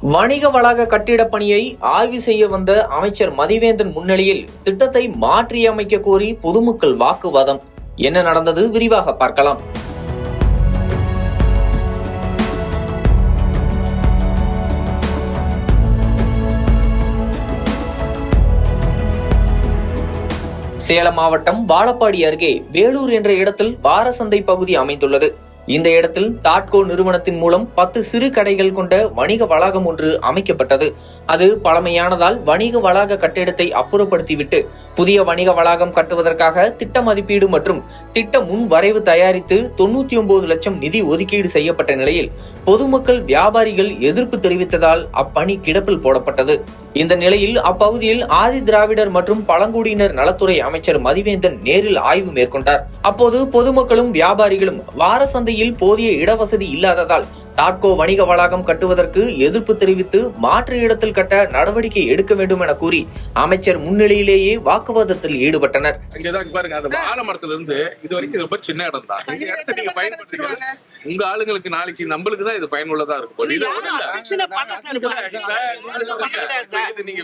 வணிக வளாக கட்டிடப் பணியை ஆய்வு செய்ய வந்த அமைச்சர் மதிவேந்தன் முன்னிலையில் திட்டத்தை மாற்றியமைக்க கோரி பொதுமக்கள் வாக்குவாதம். என்ன நடந்தது விரிவாக பார்க்கலாம். சேலம் மாவட்டம் வாழப்பாடி அருகே வேலூர் என்ற இடத்தில் வாரசந்தை பகுதி அமைந்துள்ளது. இந்த இடத்தில் தாட்கோ நிறுவனத்தின் மூலம் பத்து சிறு கடைகள் கொண்ட வணிக வளாகம் ஒன்று அமைக்கப்பட்டது. அது பழமையானதால் வணிக வளாக கட்டிடத்தை அப்புறப்படுத்திவிட்டு புதிய வணிக வளாகம் கட்டுவதற்காக திட்ட மதிப்பீடு மற்றும் திட்ட முன் வரைவு தயாரித்து தொண்ணூத்தி ஒன்பது லட்சம் நிதி ஒதுக்கீடு செய்யப்பட்ட நிலையில் பொதுமக்கள் வியாபாரிகள் எதிர்ப்பு தெரிவித்ததால் அப்பணி கிடப்பில் போடப்பட்டது. இந்த நிலையில் அப்பகுதியில் ஆதி திராவிடர் மற்றும் பழங்குடியினர் நலத்துறை அமைச்சர் மதிவேந்தன் நேரில் ஆய்வு மேற்கொண்டார். அப்போது பொதுமக்களும் வியாபாரிகளும் வார சந்தையில் போதிய இடவசதி இல்லாததால் டாட்கோ வணிக வளாகம் கட்டுவதற்கு எதிர்ப்பு தெரிவித்து மாற்று இடத்தில் கட்ட நடவடிக்கை எடுக்க வேண்டும் என கூறி அமைச்சர் முன்னிலையிலேயே வாக்குவாதத்தில் ஈடுபட்டனர். உங்க ஆளுங்களுக்கு நாளைக்கு நம்மளுக்கு தான் இது பயனுள்ளதா இருக்கும். இது நீங்க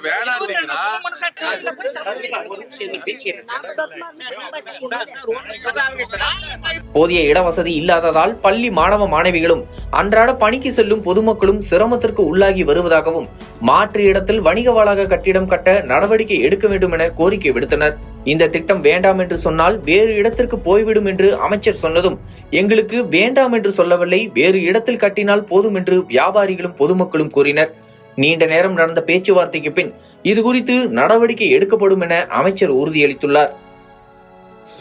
போதிய இடவசதி இல்லாததால் பள்ளி மாணவ மாணவிகளும் அன்றாட பணிக்கு செல்லும் பொதுமக்களும் சிரமத்திற்கு உள்ளாகி வருவதாகவும் மாற்று இடத்தில் வணிக வளாக கட்டிடம் கட்ட நடவடிக்கை எடுக்க வேண்டும் என கோரிக்கை விடுத்தனர். இந்த திட்டம் வேண்டாம் என்று சொன்னால் வேறு இடத்திற்கு போய்விடும் என்று அமைச்சர் சொன்னதும் எங்களுக்கு வேண்டாம் என்று சொல்லவில்லை வேறு இடத்தில் கட்டினால் போதும் என்று வியாபாரிகளும் பொதுமக்களும் கூறினர். நீண்ட நேரம் நடந்த பேச்சுவார்த்தைக்கு பின் இது குறித்து நடவடிக்கை எடுக்கப்படும் என அமைச்சர் உறுதியளித்துள்ளார்.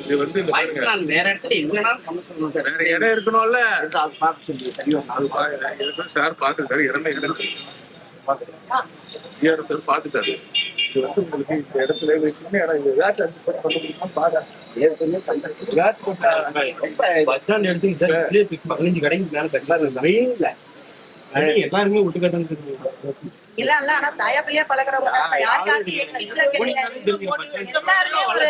இது வந்து இந்த பாருங்க, நான் வேற இடத்துல இடம் இருக்கணும்ல. சரி. பாத்துட்டாரு இடம் இடம் இருக்கு. பாத்துட்டாரு. இந்த இடத்துல பாத்துட்டாரு இது வந்து உங்களுக்கு இந்த இடத்துல இது சின்ன இடம் வேட் அட்ஜஸ்ட் பண்ண முடியுமான்னு பாருங்க எல்லாருமே ஒட்டுக்கட்டாங்க சார். இல்ல இல்ல ஆனா தாயா பிள்ளையா பழகுறவங்க தான் சார். யார் யாருக்கு எனிமீஸ்ல கிடையாது எல்லாருமே ஒரு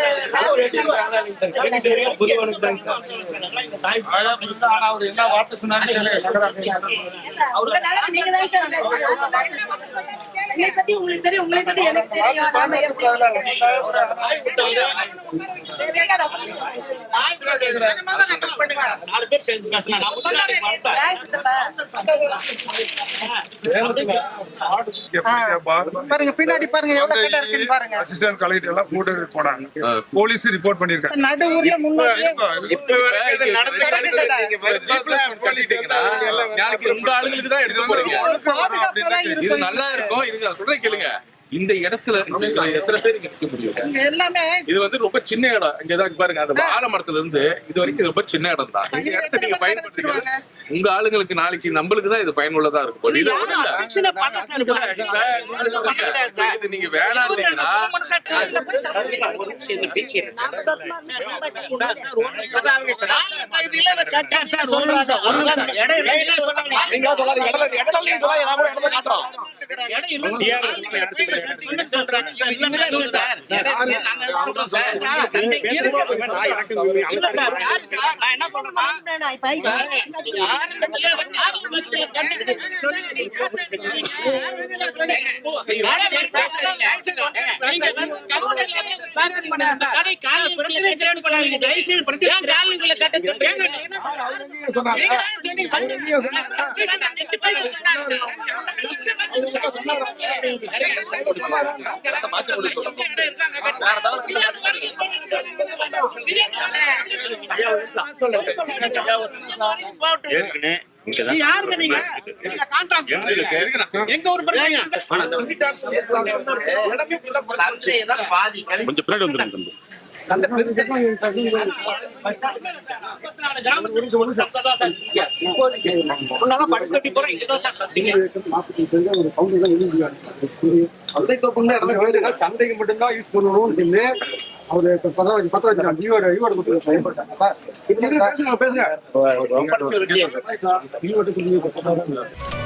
உங்க நகரம் நீங்க தான் சார். என்னை பத்தி உங்களுக்கு தெரியும் உங்களை பத்தி எனக்கு தெரியும். நாம எப்படி பாருங்க பின்னாடி பாருங்க எவ்வளவு கடை இருக்குன்னு பாருங்க. அசிஸ்டன்ட் கலெக்டர் எல்லாம் போட்டோ போனாங்க. போலீஸ் ரிப்போர்ட் பண்ணிருக்காங்க நடு ஊர்ல முன்னாடியே இப்ப வரைக்கும் இது நாளைக்கு உங்க ஆளுங்களுக்கு தான் எடுக்க போறீங்க இது நல்லா இருக்கும். இது நான் சொல்றேன் கேளுங்க. இந்த இடத்துல எத்தனை பேர் இங்க நிக்க முடியும்? எல்லாமே இது வந்து ரொம்ப சின்ன இடம். இங்கதான் பாருங்க அந்த வாழை மரத்துல இருந்து இது வரைக்கும் ரொம்ப சின்ன இடம் தான் இந்த இடத்த நீங்க பயன்படுத்திக்க உங்க ஆளுங்களுக்கு நாளைக்கு நம்மளுக்கு தான் இது பயனுள்ளதா இருக்கும். இது நீங்க வேணான்றீங்கன்னா பிரச்சனை நீங்க தான் சொன்னீங்க. பண்ணி- நான் நெட்டு போய் யாருங்க கொஞ்சம் பின்னாடி வந்துருங்க சந்தைக்கு மட்டும்தான் யூஸ் பண்ணணும்னு சொல்லி அவரு இப்ப பத்த வச்சு பத்த வச்சு ஜீவோட ஈவோட கொடுத்து பயன்பட்டாங்க பேசுங்க பேசுங்க. சொல்லி